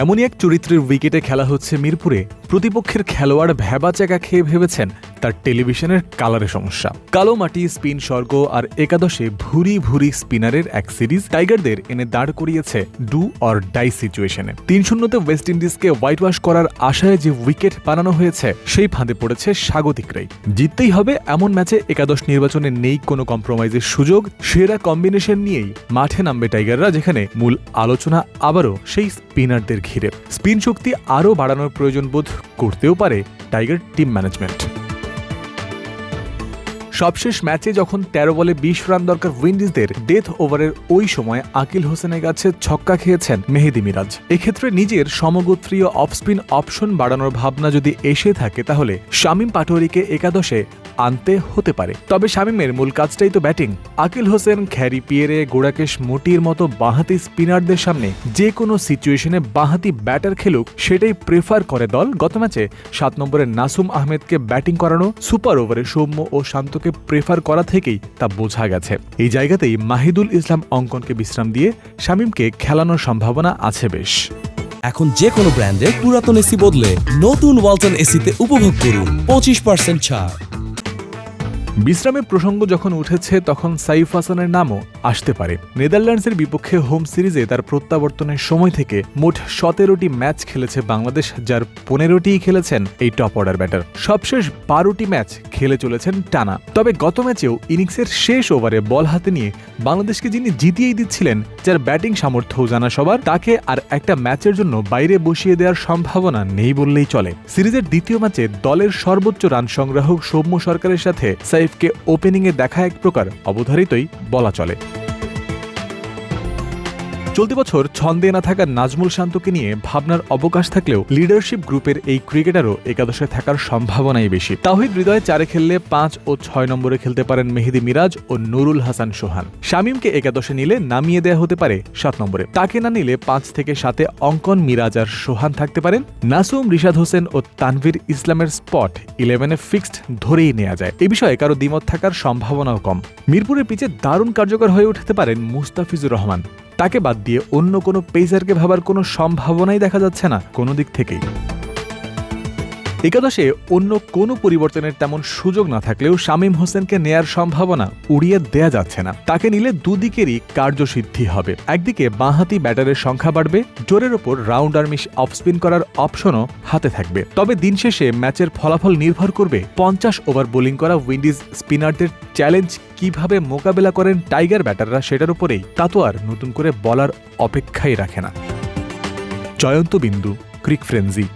এমনই এক চরিত্রের উইকেটে খেলা হচ্ছে মিরপুরে। প্রতিপক্ষের খেলোয়াড় ভেবা চাকা খেয়ে ভেবেছেন তার টেলিভিশনের কালারে সমস্যা। কালো মাটি, স্পিন স্বর্গ আর একাদশে ভুরি ভুরি স্পিনারের এক সিরিজ টাইগারদের এনে দাঁড় করিয়েছে ডু অর ডাই সিচুয়েশনে। তিন শূন্যতে ওয়েস্ট ইন্ডিজকে হোয়াইট ওয়াশ করার আশায় যে উইকেট বানানো হয়েছে, সেই ফাঁদে পড়েছে স্বাগতিকরাই জিততেই হবে এমন ম্যাচে একাদশ নির্বাচনে নেই কোনো কম্প্রোমাইজের সুযোগ, সেরা কম্বিনেশন নিয়েই মাঠে নামবে টাইগাররা, যেখানে মূল আলোচনা আবারও সেই স্পিনারদের ঘিরে। স্পিন শক্তি আরও বাড়ানোর প্রয়োজন বোধ করতেও পারে টাইগার টিম ম্যানেজমেন্ট সবশেষ ম্যাচে যখন তেরো বলে বিশ রান দরকার উইন্ডিজদের ডেথ ওভারের ওই সময় আকিল হোসেনের কাছে ছক্কা খেয়েছেন মেহেদি মিরাজ। এক্ষেত্রে নিজের সমগোত্রীয় অফ স্পিন অপশন বাড়ানোর ভাবনা যদি এসে থাকে, তাহলে শামীম পাটোয়ারিকে একাদশে আনতে হতে পারে। তবে শামীমের মূল কাজটাই তো batting. Akeal Hosein, Khary Pierre Gudakesh মোটির মতো বাঁহাতি স্পিনারদের সামনে যে কোনো সিচুয়েশনে বাঁহাতি ব্যাটার খেলুক, সেটাই প্রেফার করে দল। গত ম্যাচে সাত নম্বরে নাসুম আহমেদকে ব্যাটিং করানো, সুপার ওভারে সৌম্য ও শান্তকে প্রেফার করা থেকেই তা বোঝা গেছে। এই জায়গাতেই মাহিদুল ইসলাম অঙ্কনকে বিশ্রাম দিয়ে শামীমকে খেলানোর সম্ভাবনা আছে বেশ। এখন যে কোনো ব্র্যান্ডের পুরাতন এসি বদলে নতুন ওয়ালটন এসিতে উপভোগ করুন পঁচিশ পার্সেন্ট ছাড়। বিশ্রামের প্রসঙ্গ যখন উঠেছে, তখন সাইফ হাসানের নামও আসতে পারে। নেদারল্যান্ডসের বিপক্ষে হোম সিরিজে তার প্রত্যাবর্তনের সময় থেকে মোট সতেরোটি ম্যাচ খেলেছে বাংলাদেশ, যার পনেরোটিই খেলেছেন এই টপ অর্ডার ব্যাটার। সবশেষ বারোটি ম্যাচ খেলে চলেছেন টানা। তবে গত ম্যাচেও ইনিংসের শেষ ওভারে বল হাতে নিয়ে বাংলাদেশকে যিনি জিতিয়েই দিচ্ছিলেন, যার ব্যাটিং সামর্থ্য জানা সবার, তাকে আর একটা ম্যাচের জন্য বাইরে বসিয়ে দেওয়ার সম্ভাবনা নেই বললেই চলে। সিরিজের দ্বিতীয় ম্যাচে দলের সর্বোচ্চ রান সংগ্রাহক সৌম্য সরকারের সাথে সাইফকে ওপেনিংয়ে দেখা এক প্রকার অবধারিতই বলা চলে। চলতি বছর ছন্দে না থাকা নাজমুল শান্তকে নিয়ে ভাবনার অবকাশ থাকলেও লিডারশিপ গ্রুপের এই ক্রিকেটারও একাদশে থাকার সম্ভাবনাই বেশি। তাহিদ হৃদয়ে চারে খেললে পাঁচ ও ছয় নম্বরে খেলতে পারেন মেহেদি মিরাজ ও নুরুল হাসান সোহান। শামীমকে একাদশে নিলে নামিয়ে দেয়া হতে পারে সাত নম্বরে। তাকে না নিলে পাঁচ থেকে সাতে অঙ্কন মিরাজ আর সোহান থাকতে পারেন নাসুম, রিশাদ হোসেন ও তানভীর ইসলামের স্পট ইলেভেনে ফিক্সড ধরেই নেওয়া যায়। এ বিষয়ে কারও দ্বিমত থাকার সম্ভাবনাও কম। মিরপুরের পিচে দারুণ কার্যকর হয়ে উঠতে পারেন মুস্তাফিজুর রহমান। তাকে বাদ দিয়ে অন্য কোনো পেসারকে ভাবার কোনো সম্ভাবনাই দেখা যাচ্ছে না কোনো দিক থেকেই। একাদশে অন্য কোনো পরিবর্তনের তেমন সুযোগ না থাকলেও শামীম হোসেনকে নেয়ার সম্ভাবনা উড়িয়ে দেয়া যাচ্ছে না। তাকে নিলে দুদিকেরই কার্যসিদ্ধি হবে। একদিকে বাঁহাতি ব্যাটারের সংখ্যা বাড়বে, জোরের ওপর রাউন্ড আর্মিশ অফ স্পিন করার অপশনও হাতে থাকবে। তবে দিন শেষে ম্যাচের ফলাফল নির্ভর করবে পঞ্চাশ ওভার বোলিং করা উইন্ডিজ স্পিনারদের। চ্যালেঞ্জ কীভাবে মোকাবেলা করেন টাইগার ব্যাটাররা সেটার উপরেই। তা তো আর নতুন করে বলার অপেক্ষাই রাখে না। জয়ন্ত বিন্দু, ক্রিক ফ্রেন্সি